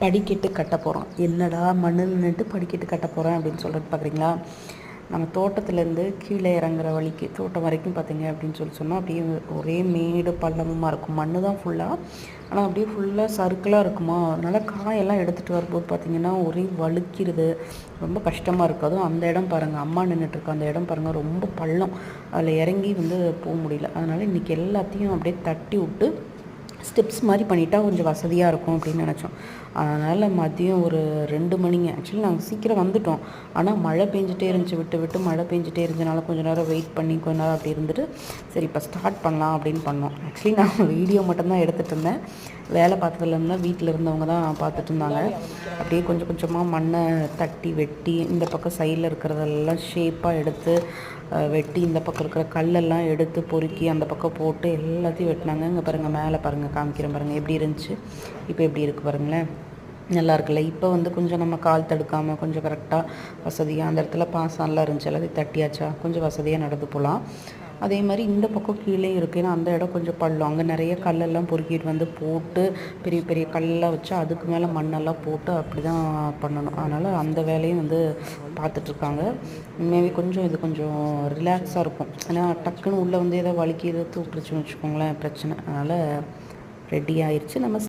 படிக்கட்டு கட்ட போகிறோம் என்னடா மண்ணில் நின்றுட்டு படிக்கட்டு கட்ட போகிறேன் அப்படின்னு சொல்லிட்டு பார்க்குறீங்களா நம்ம தோட்டத்துலேருந்து கீழே இறங்குற வழிக்கு தோட்டம் வரைக்கும் பார்த்தீங்க அப்படின்னு சொல்லி சொன்னால் அப்படியே ஒரே மேடு பள்ளமுமாக இருக்கும். மண்ணு தான் ஃபுல்லாக ஆனால் அப்படியே ஃபுல்லாக சர்க்கிளாக இருக்குமா? அதனால் காயெல்லாம் எடுத்துகிட்டு வரும்போது பார்த்திங்கன்னா ஒரே வழுக்கிறது ரொம்ப கஷ்டமாக இருக்கும் அதுவும் அந்த இடம் பாருங்கள் அம்மா நின்றுட்டுருக்கு அந்த இடம் பாருங்கள் ரொம்ப பள்ளம். அதில் இறங்கி வந்து போக முடியல. அதனால் இன்றைக்கி எல்லாத்தையும் அப்படியே தட்டி விட்டு ஸ்டெப்ஸ் மாதிரி பண்ணிட்டா கொஞ்சம் வசதியாக இருக்கும் அப்படின்னு நினச்சோம். அதனால் மதியம் ஒரு ரெண்டு மணிங்க. ஆக்சுவலி நாங்கள் சீக்கிரம் வந்துட்டோம். ஆனால் மழை பெஞ்சிட்டே இருந்துச்சு. விட்டு விட்டு மழை பெஞ்சிட்டே இருந்தனால கொஞ்சம் நேரம் வெயிட் பண்ணி கொஞ்ச நேரம் அப்படி இருந்துட்டு சரி இப்போ ஸ்டார்ட் பண்ணலாம் அப்படின்னு பண்ணோம். ஆக்சுவலி நான் வீடியோ மட்டும்தான் எடுத்துகிட்டு இருந்தேன். வேலை பார்த்ததுல இருந்தால் வீட்டில் இருந்தவங்க தான் பார்த்துட்டு இருந்தாங்க. அப்படியே கொஞ்சம் கொஞ்சமாக மண்ணை தட்டி வெட்டி இந்த பக்கம் சைடில் இருக்கிறதெல்லாம் ஷேப்பாக எடுத்து வெட்டி இந்த பக்கம் இருக்கிற கல்லெல்லாம் எடுத்து பொறுக்கி அந்த பக்கம் போட்டு எல்லாத்தையும் வெட்டினாங்க. இங்கே பாருங்கள் மேலே பாருங்கள் காமிக்கிறேன் பாருங்கள் எப்படி இருந்துச்சு? இப்போ எப்படி இருக்குது பாருங்களேன். நல்லா இருக்குல்ல? இப்போ வந்து கொஞ்சம் நம்ம கால் தடுக்காமல் கொஞ்சம் கரெக்டாக வசதியாக அந்த இடத்துல பாசம்லாம் இருந்துச்சு. எல்லாத்தையும் தட்டியாச்சா? கொஞ்சம் வசதியாக நடந்து போகலாம் அதே மாதிரி இந்த பக்கம் கீழே இருக்குது ஏன்னா அந்த இடம் கொஞ்சம் பள்ளம். அங்கே நிறைய கல்லெல்லாம் பொறுக்கிட்டு வந்து போட்டு பெரிய பெரிய கல்லெல்லாம் வச்சு அதுக்கு மேலே மண்ணெல்லாம் போட்டு அப்படி தான் பண்ணணும். அதனால் அந்த வேலையும் வந்து பார்த்துட்ருக்காங்க மேபி கொஞ்சம் இது கொஞ்சம் ரிலாக்ஸாக இருக்கும். ஏன்னா டக்குன்னு உள்ளே வந்து ஏதோ வலிக்கு ஏதோ தூக்கிடுச்சுன்னு வச்சுக்கோங்களேன் பிரச்சனை. அதனால் ரெடி ஆயிடுச்சு நம்ம